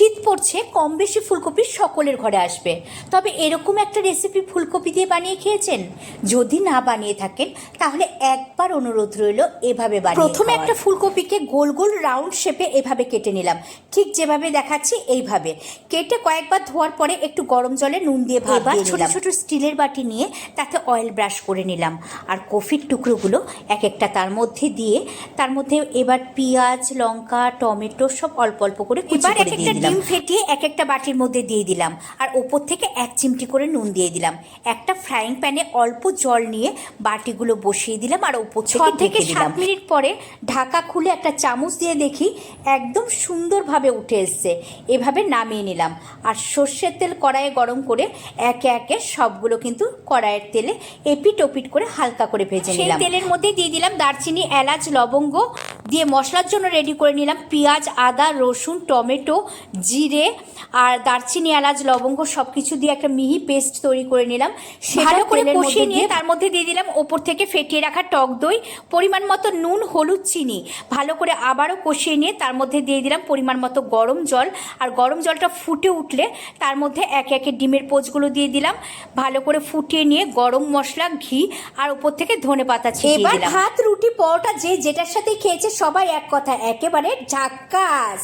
শীত পড়ছে কম বেশি ফুলকপি সকলের ঘরে আসবে। তবে এরকম একটা রেসিপি ফুলকপি দিয়ে বানিয়ে খেয়েছেন? যদি না বানিয়ে থাকেন তাহলে একবার অনুরোধ রইল এভাবে বানিয়ে প্রথমে একটা ফুলকপিকে গোল গোল রাউন্ড শেপে এভাবে কেটে নিলাম। ঠিক যেভাবে দেখাচ্ছি এইভাবে। কেটে কয়েকবার ধোয়ার পরে একটু গরম জলে নুন দিয়ে দিয়ে ছোট ছোট স্টিলের বাটি নিয়ে তাতে অয়েল ব্রাশ করে নিলাম। আর কফির টুকরোগুলো এক একটা তার মধ্যে দিয়ে তার মধ্যে এবার পেঁয়াজ লঙ্কা টমেটো সব অল্প অল্প করে কুচি করে দিয়ে দিলাম ফেটিয়ে এক একটা বাটির মধ্যে দিয়ে দিলাম। আর ওপর থেকে এক চিমটি করে নুন দিয়ে দিলাম। একটা ফ্রাইং প্যানে অল্প জল নিয়ে বাটিগুলো বসিয়ে দিলাম আর ওপর ছ থেকে ঢেকে মিনিট পরে ঢাকা খুলে একটা চামচ দিয়ে দেখি একদম সুন্দরভাবে উঠে এসছে। এভাবে নামিয়ে নিলাম। আর সর্ষের তেল কড়াইয়ে গরম করে একে একে সবগুলো কিন্তু কড়াইয়ের তেলে এপিট ওপিট করে হালকা করে ভেজে নিলাম। তেলের মধ্যে দিয়ে দিলাম দারচিনি এলাচ লবঙ্গ দিয়ে মশলার জন্য রেডি করে নিলাম পেঁয়াজ আদা রসুন টমেটো জিরে আর দারচিনি এলাচ লবঙ্গ সব কিছু দিয়ে একটা মিহি পেস্ট তৈরি করে নিলাম। ভালো করে কষিয়ে নিয়ে তার মধ্যে দিয়ে দিলাম ওপর থেকে ফেটিয়ে রাখা টক দই পরিমাণ মতো নুন হলুদ চিনি। ভালো করে আবারও কষিয়ে নিয়ে তার মধ্যে দিয়ে দিলাম পরিমাণ মতো গরম জল। আর গরম জলটা ফুটে উঠলে তার মধ্যে একে একে ডিমের পোচগুলো দিয়ে দিলাম। ভালো করে ফুটিয়ে নিয়ে গরম মশলা ঘি আর ওপর থেকে ধনে পাতা ছিটিয়ে এবার ভাত রুটি পরোটা যে যেটার সাথে খেয়েছে সবাই এক কথা একেবারে ঝাক্কাস।